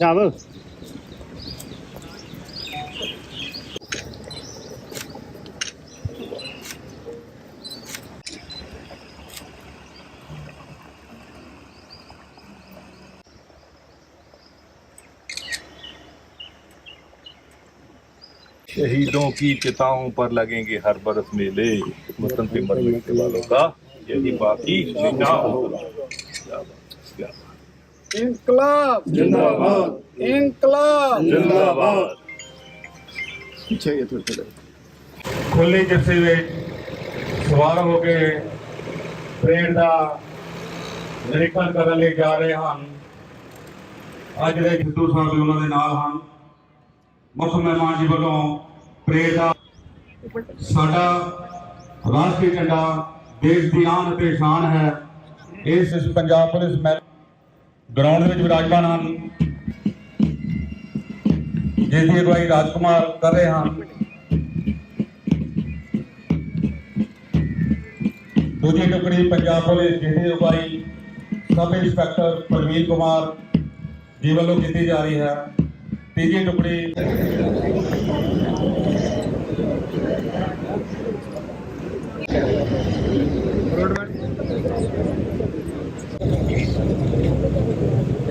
Bravo. शहीदों की चिताओं पर लगेंगे हर बरस मेले वतन पे मरने वालों का, यही बाकी होगा बात। ਇਨਕਲਾਬ ਜਿੰਦਾਬਾਦ ਇਨਕਲਾਬ जिंदाबाद ਪਿੱਛੇ ਇਹ ਥੋੜੇ ਖੁੱਲੇ ਜੱਸੇ ਵਿੱਚ ਸਵਾਰ ਹੋ ਕੇ ਪਰੇਡ ਦਾ ਨਿਰੀਖਣ ਕਰਨ ਲਈ ਜਾ ਰਹੇ ਹਨ ਅੱਜ ਜਿਹੜੇ ਸਿੱਧੂ ਸਾਹਿਬ ਵੀ ਉਹਨਾਂ ਦੇ ਨਾਲ ਹਨ ਮੁੱਖ ਮਹਿਮਾਨ ਜੀ ਵੱਲੋਂ ਪਰੇਡ ਦਾ ਸਾਡਾ ਰਾਸ਼ਟਰੀ ਝੰਡਾ ਦੇਸ਼ ਦੀ ਆਨ ਅਤੇ ਸ਼ਾਨ ਹੈ ਇਸ ਪੰਜਾਬ ਪੁਲਿਸ ਮਹਿ ਗਰਾਊਂਡ ਵਿੱਚ ਵਿਰਾਜਮਾਨ ਹਨ। ਜਿਸ ਦੀ ਅਗਵਾਈ ਰਾਜਕੁਮਾਰ ਕਰ ਰਹੇ ਹਨ। ਦੂਜੀ ਟੁਕੜੀ ਪੰਜਾਬ ਪੁਲਿਸ ਜਿਸ ਦੀ ਅਗਵਾਈ ਸਬ ਇੰਸਪੈਕਟਰ ਪ੍ਰਵੀਨ ਕੁਮਾਰ ਜੀ ਵੱਲੋਂ ਕੀਤੀ ਜਾ ਰਹੀ ਹੈ। ਤੀਜੀ ਟੁਕੜੀ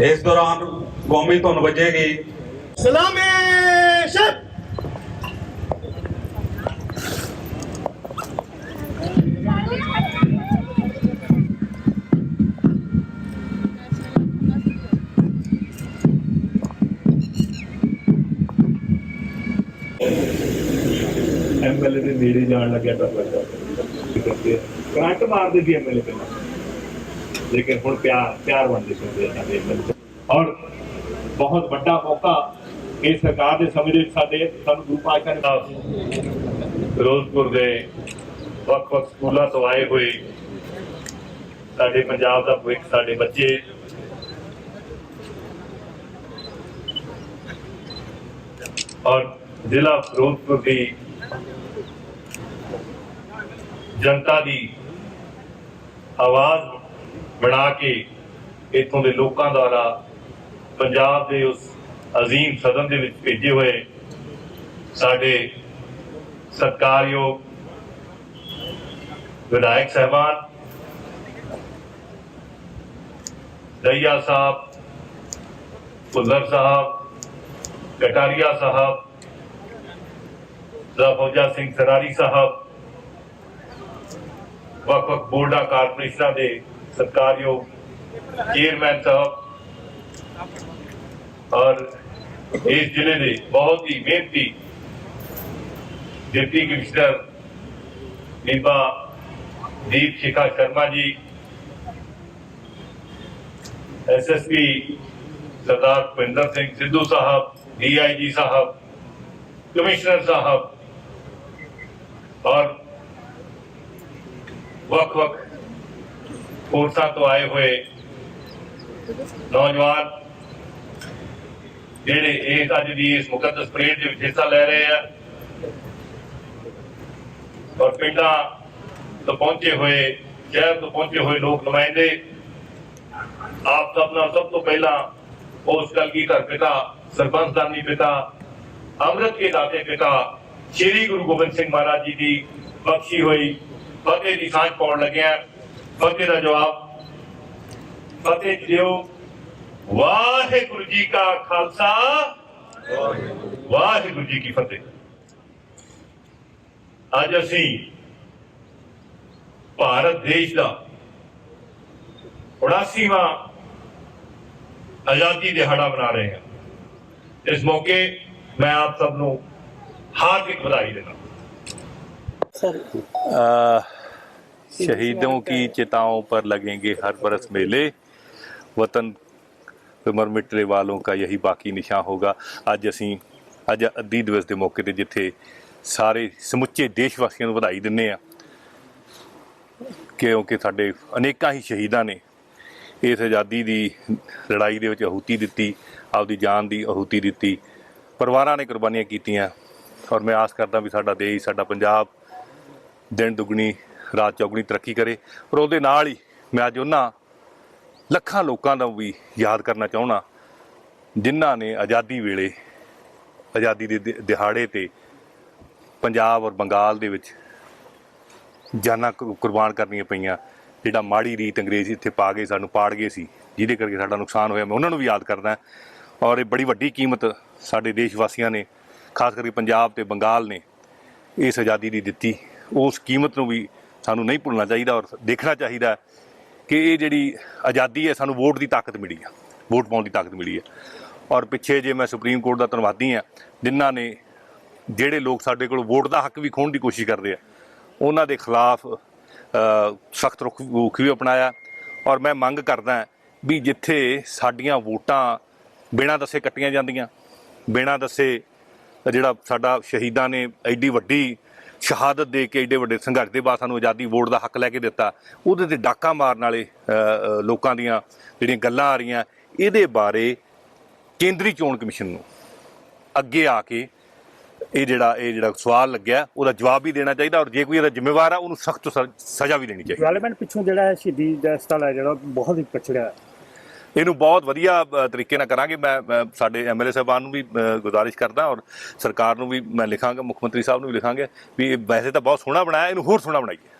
ਇਸ ਦੌਰਾਨ ਕੌਮੀ ਧੁਨ ਵੱਜੇਗੀ। ਸਲਾਮੇ ਸ਼ਬ! ਐਮਐਲਏ ਦੇ ਨੇੜੇ ਜਾਣ ਲੱਗਿਆ ਡਰ ਲੱਗਦਾ। ਕਰੰਟ ਮਾਰਦੇ ਸੀ ਐਮਐਲਏ ਪਹਿਲਾਂ। ਲੇਕਿਨ ਹੁਣ ਪਿਆਰ ਪਿਆਰ ਬਣਦੇ ਸੁਣਦੇ ਆ ਸਾਡੇ ਐਮਐਲਏ ਔਰ ਬਹੁਤ ਵੱਡਾ ਮੌਕਾ ਇਹ ਸਰਕਾਰ ਦੇ ਸਮੇਂ ਦੇ ਵਿੱਚ ਸਾਡੇ ਸਾਨੂੰ ਗੁਰੂ ਪਾਤਸ਼ਾਹ ਨੇ ਫਿਰੋਜ਼ਪੁਰ ਦੇ ਵੱਖ-ਵੱਖ ਸਕੂਲਾਂ ਤੋਂ ਆਏ ਹੋਏ ਸਾਡੇ ਪੰਜਾਬ ਦਾ ਭਵਿੱਖ, ਸਾਡੇ ਬੱਚੇ ਔਰ ਜ਼ਿਲ੍ਹਾ ਫਿਰੋਜ਼ਪੁਰ ਦੀ ਜਨਤਾ ਦੀ ਆਵਾਜ਼ ਬਣਾ ਕੇ ਇਥੋਂ ਦੇ ਲੋਕਾਂ ਦੁਆਰਾ ਪੰਜਾਬ ਦੇ ਉਸ ਅਜ਼ੀਮ ਸਦਨ ਦੇ ਵਿੱਚ ਭੇਜੇ ਹੋਏ ਸਾਡੇ ਸਤਿਕਾਰਯੋਗ ਵਿਧਾਇਕ ਸਹਿਬਾਨ, ਦਈਆ ਸਾਹਿਬ, ਭੁੱਲਰ ਸਾਹਿਬ, ਕਟਾਰੀਆ ਸਾਹਿਬ ਜ਼ਫੌਜਾ ਸਿੰਘ ਸਰਾਰੀ ਸਾਹਿਬ, ਵੱਖ ਵੱਖ ਬੋਰਡਾਂ ਕਾਰਪੋਰੇਸ਼ਨਾਂ ਦੇ ਸਤਿਕਾਰਯੋਗ ਚੇਅਰਮੈਨ ਸਾਹਿਬ ਔਰ ਇਸ ਜ਼ਿਲ੍ਹੇ ਦੇ ਬਹੁਤ ਹੀ ਮਿਹਨਤੀ ਡਿਪਟੀ ਕਮਿਸ਼ਨਰ ਬੀਬਾ Deepshikha Sharma ji SSP Sardar Bhinder Singh Sidhu sahib DIG sahib commissioner sahib ਔਰ ਵੱਖ ਵੱਖ ਫੋਰਸਾਂ ਤੋਂ ਆਏ ਹੋਏ ਨੌਜਵਾਨ ਜਿਹੜੇ ਇਸ ਅੱਜ ਦੀ ਇਸ ਮੁਕੱਦਸ ਪਰੇਡ ਦੇ ਵਿੱਚ ਹਿੱਸਾ ਲੈ ਰਹੇ ਆ ਔਰ ਪਿੰਡਾਂ ਤੋਂ ਪਹੁੰਚੇ ਹੋਏ, ਸ਼ਹਿਰ ਤੋਂ ਪਹੁੰਚੇ ਹੋਏ ਲੋਕ ਨੁਮਾਇੰਦੇ, ਆਪ ਸਭ ਨਾਲ ਸਭ ਤੋਂ ਪਹਿਲਾਂ ਉਸ ਕਲਗੀਧਰ ਪਿਤਾ ਸਰਪੰਚ ਦਾਨੀ ਪਿਤਾ, ਅੰਮ੍ਰਿਤ ਕੇ ਦਾਤੇ ਪਿਤਾ, ਸ੍ਰੀ ਗੁਰੂ ਗੋਬਿੰਦ ਸਿੰਘ ਮਹਾਰਾਜ ਜੀ ਦੀ ਬਖਸ਼ੀ ਹੋਈ, ਫਤਿਹ ਦੀ ਸਾਂਝ ਪਾਉਣ ਲੱਗਿਆ, ਫਤਿਹ ਦਾ ਜਵਾਬ, ਫਤਿਹ ਦਿਓ। ਵਾਹਿਗੁਰੂ ਜੀ ਕਾ ਖਾਲਸਾ। ਵਾਹਿਗੁਰੂ ਜੀ ਕੀ ਫਤਿਹ। ਅੱਜ ਅਸੀਂ ਭਾਰਤ ਦੇਸ਼ ਦਾ 79ਵਾਂ ਆਜ਼ਾਦੀ ਦਿਹਾੜਾ ਮਨਾ ਰਹੇ ਹਾਂ। ਇਸ ਮੌਕੇ ਮੈਂ ਆਪ ਸਭ ਨੂੰ ਹਾਰਦਿਕ ਵਧਾਈ ਦਿੰਦਾ सर ਕੀ की ਪਰ पर ਹਰ हर ਮੇਲੇ। ਵਤਨ पे मर मिटने वालों का यही बाकी ਨਿਸ਼ਾਨ ਹੋਗਾ ਅੱਜ ਅਸੀਂ ਅੱਜ ਅੱਧੀ ਦਿਵਸ ਦੇ ਮੌਕੇ ਤੇ ਜਿੱਥੇ ਸਾਰੇ ਸਮੁੱਚੇ ਦੇਸ਼ ਵਾਸੀਆਂ ਨੂੰ ਵਧਾਈ ਦਿੰਨੇ ਆ ਕਿਉਂਕਿ ਸਾਡੇ ਅਨੇਕਾਂ ਹੀ ਸ਼ਹੀਦਾਂ ਨੇ ਇਸ ਆਜ਼ਾਦੀ ਦੀ ਲੜਾਈ ਦੇ ਵਿੱਚ ਆਹੂਤੀ ਦਿੱਤੀ ਆਪਦੀ ਜਾਨ ਦੀ ਆਹੂਤੀ ਦਿੱਤੀ ਪਰਿਵਾਰਾਂ ਨੇ ਕੁਰਬਾਨੀਆਂ ਕੀਤੀਆਂ ਔਰ ਮੈਂ ਆਸ ਕਰਦਾ ਵੀ ਸਾਡਾ ਦੇਸ਼ ਸਾਡਾ ਪੰਜਾਬ ਦਿਨ ਦੁਗਣੀ ਰਾਤ ਚੌਗਣੀ ਤਰੱਕੀ ਕਰੇ ਔਰ ਉਹਦੇ ਨਾਲ ਹੀ ਮੈਂ ਅੱਜ ਉਹਨਾਂ ਲੱਖਾਂ ਲੋਕਾਂ ਨੂੰ ਵੀ ਯਾਦ ਕਰਨਾ ਚਾਹਣਾ ਜਿਨ੍ਹਾਂ ਨੇ ਆਜ਼ਾਦੀ ਵੇਲੇ, ਆਜ਼ਾਦੀ ਦੇ ਦਿਹਾੜੇ ਤੇ ਪੰਜਾਬ ਔਰ ਬੰਗਾਲ ਦੇ ਵਿੱਚ ਜਾਨਾਂ ਕੁ- ਕੁਰਬਾਨ ਕਰਨੀਆਂ ਪਈਆਂ। ਜਿਹੜਾ ਮਾੜੀ ਰੀਤ ਅੰਗਰੇਜ਼ ਇੱਥੇ ਪਾ ਗਏ ਸਾਨੂੰ ਪਾੜ ਗਏ ਸੀ, ਜਿਹਦੇ ਕਰਕੇ ਸਾਡਾ ਨੁਕਸਾਨ ਹੋਇਆ। ਮੈਂ ਉਹਨਾਂ ਨੂੰ ਵੀ ਯਾਦ ਕਰਦਾ ਔਰ ਇਹ ਬੜੀ ਵੱਡੀ ਕੀਮਤ ਸਾਡੇ ਦੇਸ਼ ਵਾਸੀਆਂ ਨੇ, ਖਾਸ ਕਰਕੇ ਪੰਜਾਬ ਤੇ ਬੰਗਾਲ ਨੇ ਇਸ ਆਜ਼ਾਦੀ ਦੀ ਦਿੱਤੀ। ਉਸ ਕੀਮਤ ਨੂੰ ਵੀ ਸਾਨੂੰ ਨਹੀਂ ਭੁੱਲਣਾ ਚਾਹੀਦਾ ਔਰ ਦੇਖਣਾ ਚਾਹੀਦਾ ਕਿ ਇਹ ਜਿਹੜੀ ਆਜ਼ਾਦੀ ਹੈ, ਸਾਨੂੰ ਵੋਟ ਦੀ ਤਾਕਤ ਮਿਲੀ ਆ। ਵੋਟ ਪਾਉਣ ਦੀ ਤਾਕਤ ਮਿਲੀ ਹੈ ਔਰ ਪਿੱਛੇ ਜੇ ਮੈਂ ਸੁਪਰੀਮ ਕੋਰਟ ਦਾ ਧੰਨਵਾਦੀ ਆ ਜਿਨ੍ਹਾਂ ਨੇ ਜਿਹੜੇ ਲੋਕ ਸਾਡੇ ਕੋਲ ਵੋਟ ਦਾ ਹੱਕ ਵੀ ਖੋਹਣ ਦੀ ਕੋਸ਼ਿਸ਼ ਕਰਦੇ ਆ, ਉਹਨਾਂ ਦੇ ਖਿਲਾਫ ਸਖਤ ਰੁਖ ਰੁਖ ਵੀ ਅਪਣਾਇਆ। ਔਰ ਮੈਂ ਮੰਗ ਕਰਦਾ ਵੀ ਜਿੱਥੇ ਸਾਡੀਆਂ ਵੋਟਾਂ ਬਿਨਾਂ ਦੱਸੇ ਕੱਟੀਆਂ ਜਾਂਦੀਆਂ, ਬਿਨਾਂ ਦੱਸੇ ਜਿਹੜਾ ਸਾਡਾ ਸ਼ਹੀਦਾਂ ਨੇ, ਐਡੀ ਵੱਡੀ ਸ਼ਹਾਦਤ ਦੇ ਕੇ ਏਡੇ ਵੱਡੇ ਸੰਘਰਸ਼ ਦੇ ਬਾਅਦ ਸਾਨੂੰ ਆਜ਼ਾਦੀ ਵੋਟ ਦਾ ਹੱਕ ਲੈ ਕੇ ਦਿੱਤਾ, ਉਹਦੇ ਤੇ ਡਾਕਾ ਮਾਰਨ ਵਾਲੇ ਲੋਕਾਂ ਦੀਆਂ ਜਿਹੜੀਆਂ ਗੱਲਾਂ ਆ ਰਹੀਆਂ, ਇਹਦੇ ਬਾਰੇ ਕੇਂਦਰੀ ਚੋਣ ਕਮਿਸ਼ਨ ਨੂੰ ਅੱਗੇ ਆ ਕੇ ਇਹ ਜਿਹੜਾ ਇਹ ਜਿਹੜਾ ਸਵਾਲ ਲੱਗਿਆ, ਉਹਦਾ ਜਵਾਬ ਵੀ ਦੇਣਾ ਚਾਹੀਦਾ ਔਰ ਜੇ ਕੋਈ ਇਹਦਾ ਜ਼ਿੰਮੇਵਾਰ ਆ, ਉਹਨੂੰ ਸਖਤ ਸਜ਼ਾ ਵੀ ਦੇਣੀ ਚਾਹੀਦੀ ਪਾਰਲੀਮੈਂਟ ਪਿੱਛੋਂ ਜਿਹੜਾ ਸ਼ਹੀਦੀ ਦਾ ਸਥਲ ਹੈ, ਜਿਹੜਾ ਬਹੁਤ ਹੀ ਪਛੜਿਆ ਇਹਨੂੰ ਬਹੁਤ ਵਧੀਆ ਤਰੀਕੇ ਨਾਲ ਕਰਾਂਗੇ। ਮੈਂ ਮੈਂ ਸਾਡੇ ਐਮਐਲਏ ਸਾਹਿਬਾਨ ਨੂੰ ਵੀ ਗੁਜ਼ਾਰਿਸ਼ ਕਰਦਾ ਔਰ ਸਰਕਾਰ ਨੂੰ ਵੀ ਮੈਂ ਲਿਖਾਂਗਾ, ਮੁੱਖ ਮੰਤਰੀ ਸਾਹਿਬ ਨੂੰ ਵੀ ਲਿਖਾਂਗੇ ਵੀ ਇਹ ਵੈਸੇ ਤਾਂ ਬਹੁਤ ਸੋਹਣਾ ਬਣਾਇਆ, ਇਹਨੂੰ ਹੋਰ ਸੋਹਣਾ ਬਣਾਈਏ।